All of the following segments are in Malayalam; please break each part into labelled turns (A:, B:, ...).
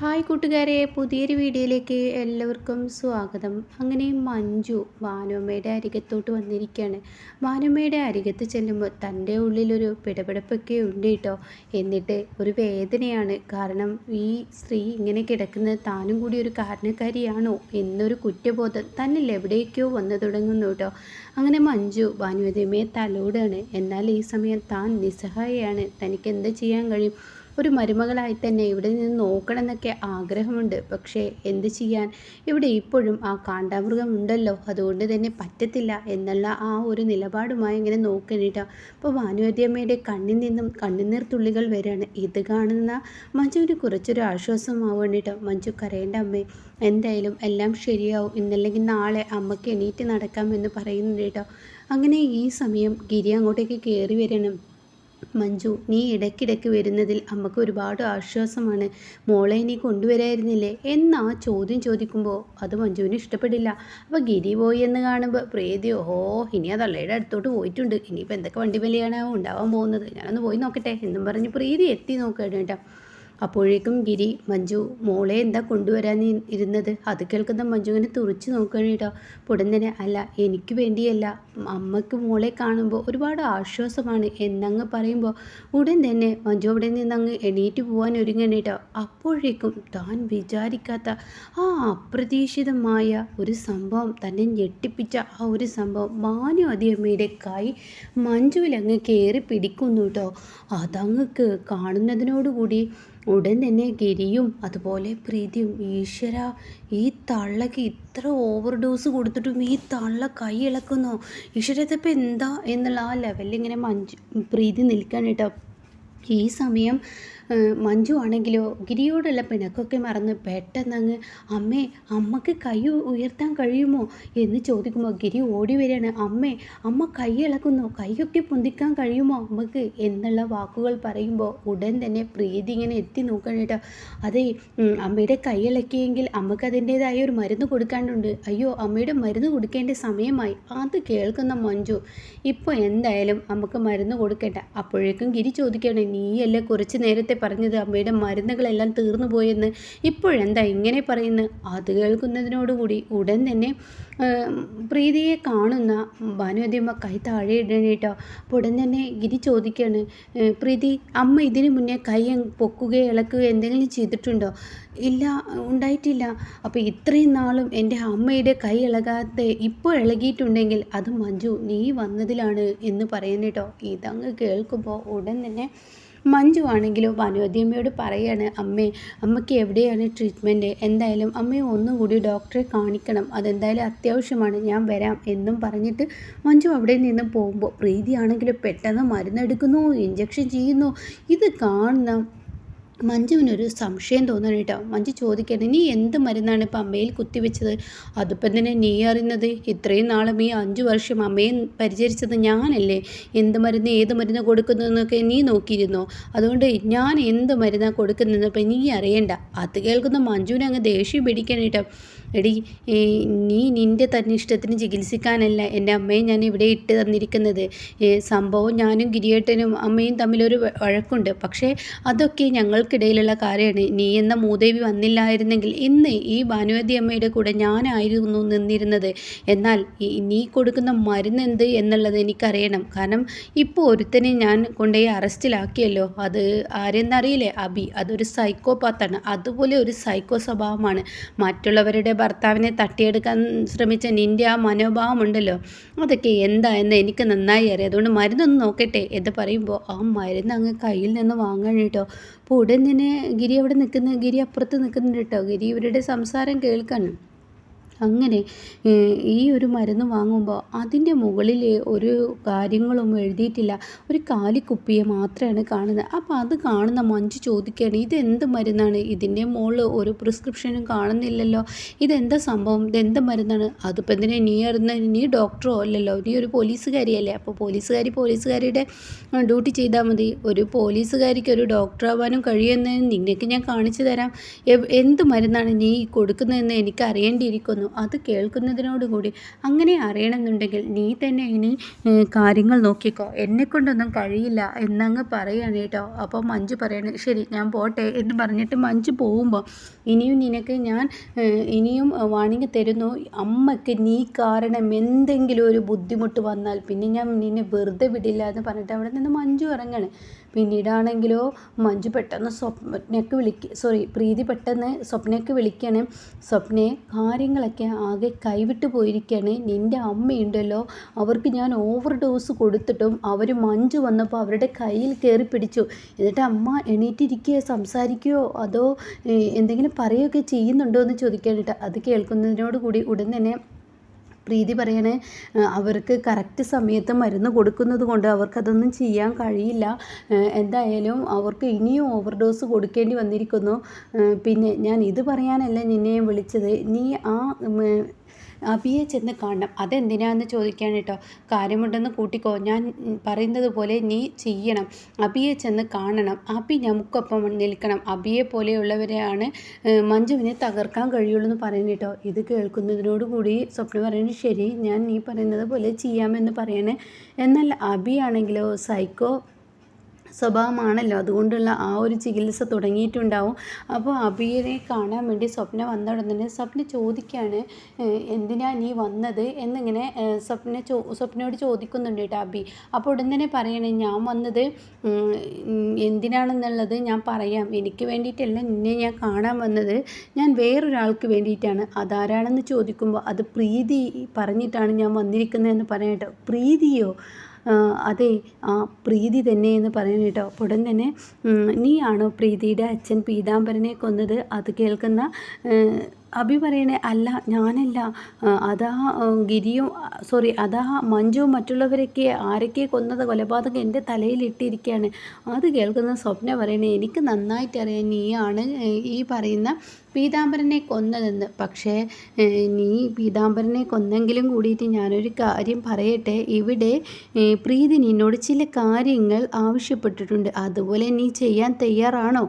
A: ഹായ് കൂട്ടുകാരെ പുതിയൊരു വീഡിയോയിലേക്ക് എല്ലാവർക്കും സ്വാഗതം. അങ്ങനെ മഞ്ജു ഭാനുമ്മയുടെ അരികത്തോട്ട് വന്നിരിക്കുകയാണ്. ഭാനുമ്മയുടെ അരികത്ത് ചെല്ലുമ്പോൾ തന്റെ ഉള്ളിലൊരു പിടപിടപ്പൊക്കെ ഉണ്ട് കേട്ടോ. എന്നിട്ട് ഒരു വേദനയാണ്. കാരണം ഈ സ്ത്രീ ഇങ്ങനെ കിടക്കുന്നത് താനും കൂടി ഒരു കാരണക്കാരിയാണോ എന്നൊരു കുറ്റബോധം തന്നിൽ എവിടേക്കോ വന്നു തുടങ്ങുന്നു കേട്ടോ. അങ്ങനെ മഞ്ജു ഭാനുവതിയമ്മയെ തലോടാണ്. എന്നാൽ ഈ സമയം താൻ നിസ്സഹായയാണ്. തനിക്ക് എന്താ ചെയ്യാൻ കഴിയും? ഒരു മരുമകളായി തന്നെ ഇവിടെ നിന്ന് നോക്കണം എന്നൊക്കെ ആഗ്രഹമുണ്ട്. പക്ഷേ എന്ത് ചെയ്യാൻ? ഇവിടെ ഇപ്പോഴും ആ കാണ്ടാമൃഗം ഉണ്ടല്ലോ. അതുകൊണ്ട് തന്നെ പറ്റത്തില്ല എന്നുള്ള ആ ഒരു നിലപാടുമായി ഇങ്ങനെ നോക്കണിട്ട. അപ്പോൾ ഭാനുവതിയമ്മയുടെ കണ്ണിൽ നിന്നും കണ്ണുനീർ തുള്ളികൾ വരികയാണ് ഇത് കാണുന്ന. മഞ്ജുവിന് കുറച്ചൊരു ആശ്വാസമാവേണ്ടിട്ടോ മഞ്ജു കരയേണ്ട അമ്മേ എന്തായാലും എല്ലാം ശരിയാവും. ഇന്നല്ലെങ്കിൽ നാളെ അമ്മയ്ക്ക് എണീറ്റ് നടക്കാമെന്ന് പറയുന്നുണ്ട് കേട്ടോ. അങ്ങനെ ഈ സമയം ഗിരി അങ്ങോട്ടേക്ക് കയറി വരണം. മഞ്ജു നീ ഇടയ്ക്കിടയ്ക്ക് വരുന്നതിൽ അമ്മയ്ക്ക് ഒരുപാട് ആശ്വാസമാണ്. മോളെ നീ കൊണ്ടുവരായിരുന്നില്ലേ? എന്നാ ചോദ്യം ചോദിക്കുമ്പോൾ അത് മഞ്ജുവിന് ഇഷ്ടപ്പെടില്ല. അപ്പോൾ ഗിരി പോയി എന്ന് കാണുമ്പോൾ പ്രീതി ഓഹോ ഇനി അത് അള്ളയുടെ അടുത്തോട്ട് പോയിട്ടുണ്ട്. ഇനിയിപ്പോൾ എന്തൊക്കെ വണ്ടി വലിയാണ് ഉണ്ടാവാൻ പോകുന്നത്? ഞാനൊന്ന് പോയി നോക്കട്ടെ. എന്നും പറഞ്ഞ് പ്രീതി എത്തി നോക്കുകയാണ് കേട്ടോ. അപ്പോഴേക്കും ഗിരി മഞ്ജു മോളെ എന്താ കൊണ്ടുവരാൻ ഇരുന്നത്? അത് കേൾക്കുന്ന മഞ്ജു ഇങ്ങനെ തുറച്ച് നോക്കുകയാണ് കേട്ടോ. ഉടൻ അല്ല എനിക്ക് വേണ്ടിയല്ല. അമ്മയ്ക്ക് മോളെ കാണുമ്പോൾ ഒരുപാട് ആശ്വാസമാണ്. എന്നങ്ങ് പറയുമ്പോൾ ഉടൻ തന്നെ മഞ്ജു അവിടെ നിന്ന് അങ്ങ് എണീറ്റ് പോകാൻ ഒരുങ്ങണ കേട്ടോ. അപ്പോഴേക്കും താൻ വിചാരിക്കാത്ത ആ അപ്രതീക്ഷിതമായ ഒരു സംഭവം തന്നെ ഞെട്ടിപ്പിച്ച ആ ഒരു സംഭവം മാനു അതിയമ്മയുടെ കൈ മഞ്ജുവിലങ്ങ് കയറി പിടിക്കുന്നു കേട്ടോ. അതങ്ങ് കാണുന്നതിനോടുകൂടി ഉടൻ തന്നെ ഗിരിയും അതുപോലെ പ്രീതിയും ഈശ്വര ഈ തള്ളക്ക് ഇത്ര ഓവർ ഡോസ് കൊടുത്തിട്ടും ഈ തള്ള കൈ ഇളക്കുന്നു. ഈശ്വര ഇതിപ്പോൾ എന്താ എന്നുള്ള ആ ലെവലിൽ ഇങ്ങനെ മഞ്ച് പ്രീതി നിൽക്കാൻ കേട്ടോ. ഈ സമയം മഞ്ജു ആണെങ്കിലോ ഗിരിയോടുള്ള പിണക്കൊക്കെ മറന്ന് പെട്ടെന്നങ്ങ് അമ്മേ അമ്മയ്ക്ക് കൈ ഉയർത്താൻ കഴിയുമോ? എന്ന് ചോദിക്കുമ്പോൾ ഗിരി ഓടി വരികയാണ് അമ്മേ അമ്മ കൈ ഇളക്കുന്നു കൈയൊക്കെ പൊന്തിക്കാൻ കഴിയുമോ അമ്മയ്ക്ക്? എന്നുള്ള വാക്കുകൾ പറയുമ്പോൾ ഉടൻ തന്നെ പ്രീതി ഇങ്ങനെ എത്തി നോക്കണം കേട്ടോ. അതെ അമ്മയുടെ കൈ ഇളക്കിയെങ്കിൽ അമ്മയ്ക്ക് അതിന്റെതായ ഒരു മരുന്ന് കൊടുക്കാണ്ടുണ്ട് അയ്യോ അമ്മയുടെ മരുന്ന് കൊടുക്കേണ്ട സമയമായി. അത് കേൾക്കുന്ന മഞ്ജു ഇപ്പോൾ എന്തായാലും നമുക്ക് മരുന്ന് കൊടുക്കേണ്ട. അപ്പോഴേക്കും ഗിരി ചോദിക്കുകയാണ് നീയല്ലേ കുറച്ച് നേരത്തെ പറഞ്ഞത് അമ്മയുടെ മരുന്നുകളെല്ലാം തീർന്നു പോയെന്ന് ഇപ്പോഴെന്താ ഇങ്ങനെ പറയുന്നത് അത് കേൾക്കുന്നതിനോടുകൂടി ഉടൻ തന്നെ പ്രീതിയെ കാണുന്ന ഭാനുവതിയമ്മ കൈ താഴെ ഇടണേട്ടോ അപ്പോൾ ഉടൻ തന്നെ ഗിരി ചോദിക്കുകയാണ് പ്രീതി അമ്മ ഇതിനു മുന്നേ കൈ പൊക്കുകയോ ഇളക്കുകയോ എന്തെങ്കിലും ചെയ്തിട്ടുണ്ടോ? ഇല്ല ഉണ്ടായിട്ടില്ല. അപ്പോൾ ഇത്രയും നാളും എന്റെ അമ്മയുടെ കൈ ഇളകാതെ ഇപ്പോൾ ഇളകിയിട്ടുണ്ടെങ്കിൽ അത് മഞ്ജു നീ വന്നതിലാണ് എന്ന് പറയുന്നേട്ടോ ഇതങ്ങ് കേൾക്കുമ്പോൾ ഉടൻ തന്നെ മഞ്ജു ആണെങ്കിലും വനോദ്യമയോട് പറയാണ് അമ്മേ അമ്മയ്ക്ക് എവിടെയാണ് ട്രീറ്റ്മെന്റ് എന്തായാലും അമ്മയെ ഒന്നുകൂടി ഡോക്ടറെ കാണിക്കണം. അതെന്തായാലും അത്യാവശ്യമാണ്. ഞാൻ വരാം എന്നും പറഞ്ഞിട്ട് മഞ്ജു അവിടെ നിന്ന് പോകുമ്പോൾ പ്രീതിയാണെങ്കിലും പെട്ടെന്ന് മരുന്നെടുക്കുന്നു ഇഞ്ചക്ഷൻ ചെയ്യുന്നു. ഇത് കാണുന്ന മഞ്ജുവിനൊരു സംശയം തോന്നണം കേട്ടോ. മഞ്ജു ചോദിക്കണം നീ എന്ത് മരുന്നാണ് ഇപ്പം അമ്മയിൽ കുത്തിവെച്ചത്? അതിപ്പം തന്നെ നീ അറിയുന്നത്? ഇത്രയും നാളും ഈ അഞ്ചു വർഷം അമ്മയെ പരിചരിച്ചത് ഞാനല്ലേ? എന്ത് മരുന്ന് ഏത് മരുന്ന് കൊടുക്കുന്നതെന്നൊക്കെ നീ നോക്കിയിരുന്നോ? അതുകൊണ്ട് ഞാൻ എന്ത് മരുന്നാണ് കൊടുക്കുന്നതെന്ന് ഇപ്പം നീ അറിയണ്ട. അത് കേൾക്കുന്ന മഞ്ജുവിനെ അങ്ങ് ദേഷ്യം പിടിക്കണം കേട്ടോ. എടി നീ നിന്റെ തന്നെ ഇഷ്ടത്തിന് ചികിത്സിക്കാനല്ല എന്റെ അമ്മയെ ഞാൻ ഇവിടെ ഇട്ട് തന്നിരിക്കുന്നത്. സംഭവം ഞാനും ഗിരിയേട്ടനും അമ്മയും തമ്മിലൊരു വഴക്കുണ്ട്. പക്ഷേ അതൊക്കെ ഞങ്ങൾക്കിടയിലുള്ള കാര്യമാണ്. നീ എന്ന മൂദേവി വന്നില്ലായിരുന്നെങ്കിൽ ഇന്ന് ഈ ഭാനുവതി അമ്മയുടെ കൂടെ ഞാനായിരുന്നു നിന്നിരുന്നത്. എന്നാൽ നീ കൊടുക്കുന്ന മരുന്ന് എന്ത് എന്നുള്ളത് എനിക്കറിയണം. കാരണം ഇപ്പോൾ ഒരുത്തനെ ഞാൻ കൊണ്ടുപോയി അറസ്റ്റിലാക്കിയല്ലോ. അത് ആരെന്നറിയില്ലേ? അബി. അതൊരു സൈക്കോപാത്താണ്. അതുപോലെ ഒരു സൈക്കോ സ്വഭാവമാണ്. മറ്റുള്ളവരുടെ ഭർത്താവിനെ തട്ടിയെടുക്കാൻ ശ്രമിച്ച നിന്റെ ആ മനോഭാവമുണ്ടല്ലോ. അതൊക്കെ എന്താ എന്ന് എനിക്ക് നന്നായി അറിയാം. അതുകൊണ്ട് മരുന്നൊന്ന് നോക്കട്ടെ എന്ന് പറയുമ്പോൾ ആ മരുന്ന് അങ്ങ് കയ്യിൽ നിന്ന് വാങ്ങണം കേട്ടോ. അപ്പോൾ ഉടൻ തന്നെ ഗിരി അവിടെ നിൽക്കുന്ന ഗിരി അപ്പുറത്ത് നിൽക്കുന്നുണ്ട് കേട്ടോ. ഗിരി ഇവരുടെ സംസാരം കേൾക്കണം. അങ്ങനെ ഈ ഒരു മരുന്ന് വാങ്ങുമ്പോൾ അതിന്റെ മുകളിൽ ഒരു കാര്യങ്ങളൊന്നും എഴുതിയിട്ടില്ല. ഒരു കാലിക്കുപ്പിയെ മാത്രമാണ് കാണുന്നത്. അപ്പോൾ അത് കാണുന്ന മഞ്ജു ചോദിക്കുകയാണ് ഇതെന്ത് മരുന്നാണ്? ഇതിന്റെ മുകളിൽ ഒരു പ്രിസ്ക്രിപ്ഷനും കാണുന്നില്ലല്ലോ. ഇതെന്താ സംഭവം? ഇതെന്ത് മരുന്നാണ്? അതിപ്പോൾ എന്തിനാ നീ അറിയുന്ന നീ ഡോക്ടറോ അല്ലല്ലോ? നീ ഒരു പോലീസുകാരിയല്ലേ? അപ്പോൾ പോലീസുകാരി പോലീസുകാരിയുടെ ഡ്യൂട്ടി ചെയ്താൽ മതി. ഒരു പോലീസുകാരിക്ക് ഒരു ഡോക്ടറാവാനും കഴിയുമെന്ന് നിനക്ക് ഞാൻ കാണിച്ചു തരാം. എന്ത് മരുന്നാണ് നീ കൊടുക്കുന്നതെന്ന് എനിക്ക് അറിയേണ്ടിയിരിക്കുന്നു പറയുന്നു. അത് കേൾക്കുന്നതിനോടുകൂടി അങ്ങനെ അറിയണമെന്നുണ്ടെങ്കിൽ നീ തന്നെ ഇനി കാര്യങ്ങൾ നോക്കിക്കോ. എന്നെക്കൊണ്ടൊന്നും കഴിയില്ല എന്നങ്ങ് പറയാണ് കേട്ടോ. അപ്പോൾ മഞ്ജു പറയണ ശരി ഞാൻ പോട്ടെ എന്ന് പറഞ്ഞിട്ട് മഞ്ജു പോകുമ്പോൾ ഇനിയും നിനക്ക് ഞാൻ ഇനിയും വാണിംഗ് തരുന്നു. അമ്മയ്ക്ക് നീ കാരണം എന്തെങ്കിലും ഒരു ബുദ്ധിമുട്ട് വന്നാൽ പിന്നെ ഞാൻ നിന്നെ വെറുതെ വിടില്ല എന്ന് പറഞ്ഞിട്ട് അവിടെ നിന്ന് മഞ്ജു ഇറങ്ങാണ്. പിന്നീടാണെങ്കിലോ മഞ്ജു പെട്ടെന്ന് സ്വപ്നയ്ക്ക് വിളിക്ക സോറി പ്രീതി പെട്ടെന്ന് സ്വപ്നയ്ക്ക് വിളിക്കുകയാണ് സ്വപ്നയെ കാര്യങ്ങളൊക്കെ ആകെ കൈവിട്ട് പോയിരിക്കുകയാണ് നിന്റെ അമ്മയുണ്ടല്ലോ. അവർക്ക് ഞാൻ ഓവർ ഡോസ് കൊടുത്തിട്ടും അവർ മഞ്ജു വന്നപ്പോൾ അവരുടെ കയ്യിൽ കയറി പിടിച്ചു. എന്നിട്ട് അമ്മ എണീറ്റിരിക്കുകയോ സംസാരിക്കുകയോ അതോ എന്തെങ്കിലും പറയുകയൊക്കെ ചെയ്യുന്നുണ്ടോ എന്ന് ചോദിക്കാനായിട്ട് അത് കേൾക്കുന്നതിനോട് കൂടി ഉടൻ തന്നെ പ്രീതി പറയണേ അവർക്ക് കറക്റ്റ് സമയത്ത് മരുന്ന് കൊടുക്കുന്നത് കൊണ്ട് അവർക്കതൊന്നും ചെയ്യാൻ കഴിയില്ല. എന്തായാലും അവർക്ക് ഇനിയും ഓവർഡോസ് കൊടുക്കേണ്ടി വന്നിരിക്കുന്നു. പിന്നെ ഞാൻ ഇത് പറയാനല്ല നിന്നെയും വിളിച്ചത്. നീ ആ അബിയെ ചെന്ന് കാണണം. അതെന്തിനാന്ന് ചോദിക്കാൻ കേട്ടോ കാര്യമുണ്ടെന്ന് കൂട്ടിക്കോ. ഞാൻ പറയുന്നത് പോലെ നീ ചെയ്യണം. അബിയെ ചെന്ന് കാണണം. അബി നമുക്കൊപ്പം നിൽക്കണം. അബിയെ പോലെയുള്ളവരെയാണ് മഞ്ജുവിനെ തകർക്കാൻ കഴിയുള്ളൂ എന്ന് പറയുന്നത് കേട്ടോ ഇത് കേൾക്കുന്നതിനോട് കൂടി സ്വപ്ന പറയുന്നത് ശരി ഞാൻ നീ പറയുന്നത് പോലെ ചെയ്യാമെന്ന് പറയണേ. എന്നാൽ അബിയാണെങ്കിലോ സൈക്കോ സ്വഭാവമാണല്ലോ. അതുകൊണ്ടുള്ള ആ ഒരു ചികിത്സ തുടങ്ങിയിട്ടുണ്ടാവും. അപ്പോൾ അബിയെ കാണാൻ വേണ്ടി സ്വപ്ന വന്ന ഉടനെ സ്വപ്ന ചോദിക്കുകയാണ് എന്തിനാ നീ വന്നത്? എന്നിങ്ങനെ സ്വപ്ന ചോ സ്വപ്നയോട് ചോദിക്കുന്നുണ്ട് കേട്ടോ അബി. അപ്പോൾ ഉടൻ തന്നെ പറയണേ ഞാൻ വന്നത് എന്തിനാണെന്നുള്ളത് ഞാൻ പറയാം. എനിക്ക് വേണ്ടിയിട്ടല്ല നിന്നെ ഞാൻ കാണാൻ വന്നത്. ഞാൻ വേറൊരാൾക്ക് വേണ്ടിയിട്ടാണ്. അതാരാണെന്ന് ചോദിക്കുമ്പോൾ അത് പ്രീതി പറഞ്ഞിട്ടാണ് ഞാൻ വന്നിരിക്കുന്നതെന്ന് പറയാം കേട്ടോ. പ്രീതിയോ? അതെ ആ പ്രീതി തന്നെ എന്ന് പറയുന്നു കേട്ടോ. ഉടൻ തന്നെ നീയാണോ പ്രീതിയുടെ അച്ഛൻ പീതാംബരനെ കൊന്നത്? അത് കേൾക്കുന്ന അഭി പറയണേ അല്ല ഞാനല്ല. അതാ ഗിരിയും സോറി അതാ മഞ്ജുവും മറ്റുള്ളവരൊക്കെ ആരൊക്കെ കൊന്നത് കൊലപാതകം എന്റെ തലയിലിട്ടിരിക്കുകയാണ് അത് കേൾക്കുന്ന സ്വപ്ന പറയണേ എനിക്ക് നന്നായിട്ട് അറിയാം നീയാണ് ഈ പറയുന്ന പീതാംബരനെ കൊന്നതെന്ന്. പക്ഷേ നീ പീതാംബരനെ കൊന്നെങ്കിലും കൂടിയിട്ട് ഞാനൊരു കാര്യം പറയട്ടെ. ഇവിടെ പ്രീതി നിന്നോട് ചില കാര്യങ്ങൾ ആവശ്യപ്പെട്ടിട്ടുണ്ട്. അതുപോലെ നീ ചെയ്യാൻ തയ്യാറാണോ?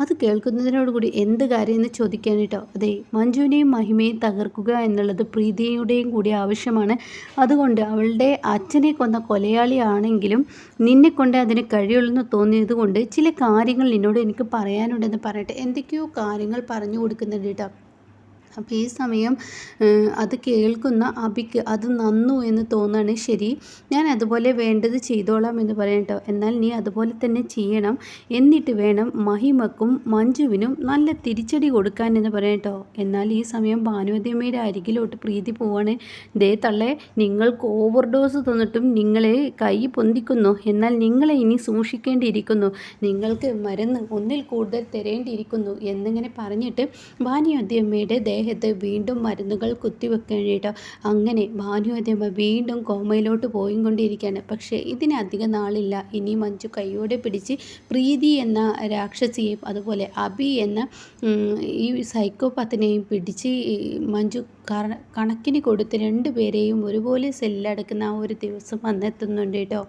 A: അത് കേൾക്കുന്നതിനോടുകൂടി എന്ത് കാര്യം എന്ന് ചോദിക്കാൻ കേട്ടോ അതെ മഞ്ജുവിനെയും മഹിമയും തകർക്കുക എന്നുള്ളത് പ്രീതിയുടെയും കൂടി ആവശ്യമാണ്. അതുകൊണ്ട് അവളുടെ അച്ഛനെ കൊന്ന കൊലയാളിയാണെങ്കിലും നിന്നെ കൊണ്ട് അതിന് കഴിയുള്ളൂ തോന്നിയത് കൊണ്ട് ചില കാര്യങ്ങൾ നിന്നോട് എനിക്ക് പറയാനുണ്ടെന്ന് പറയട്ടെ. എന്തൊക്കെയോ കാര്യങ്ങൾ പറഞ്ഞു കൊടുക്കുന്നുണ്ട് കേട്ടോ. അപ്പോൾ ഈ സമയം അത് കേൾക്കുന്ന അബിക്ക് അത് നന്നു എന്ന് തോന്നുകയാണ് ശരി. ഞാൻ അതുപോലെ വേണ്ടത് ചെയ്തോളാം എന്ന് പറയാം കേട്ടോ. എന്നാൽ നീ അതുപോലെ തന്നെ ചെയ്യണം. എന്നിട്ട് വേണം മഹിമക്കും മഞ്ജുവിനും നല്ല തിരിച്ചടി കൊടുക്കാൻ എന്ന് പറയാം കേട്ടോ. എന്നാൽ ഈ സമയം ഭാനുവതിയമ്മയുടെ അരികിലോട്ട് പ്രീതി പോവാണ്. ദേ തള്ളെ നിങ്ങൾക്ക് ഓവർ ഡോസ് തന്നിട്ടും നിങ്ങളെ കൈ പൊന്തിക്കുന്നു. എന്നാൽ നിങ്ങളെ ഇനി സൂക്ഷിക്കേണ്ടിയിരിക്കുന്നു. നിങ്ങൾക്ക് മരുന്ന് ഒന്നിൽ കൂടുതൽ തരേണ്ടിയിരിക്കുന്നു എന്നിങ്ങനെ പറഞ്ഞിട്ട് ഭാനുവതിയമ്മയുടെ ദേഹ ദേഹത്ത് വീണ്ടും മരുന്നുകൾ കുത്തിവെക്കേണ്ടിയിട്ട് അങ്ങനെ ഭാനുവതിയമ്മ വീണ്ടും കോമയിലോട്ട് പോയിക്കൊണ്ടിരിക്കുകയാണ്. പക്ഷേ ഇതിനധികം നാളില്ല. ഇനി മഞ്ജു കൈയോടെ പിടിച്ച് പ്രീതി എന്ന രാക്ഷസിയെയും അതുപോലെ അബി എന്ന ഈ സൈക്കോപാത്തിനെയും പിടിച്ച് മഞ്ജു കണക്കിന് കൊടുത്ത് രണ്ടുപേരെയും ഒരുപോലെ സെല്ലടക്കുന്ന ആ ഒരു ദിവസം വന്നെത്തുന്നുണ്ട് കേട്ടോ.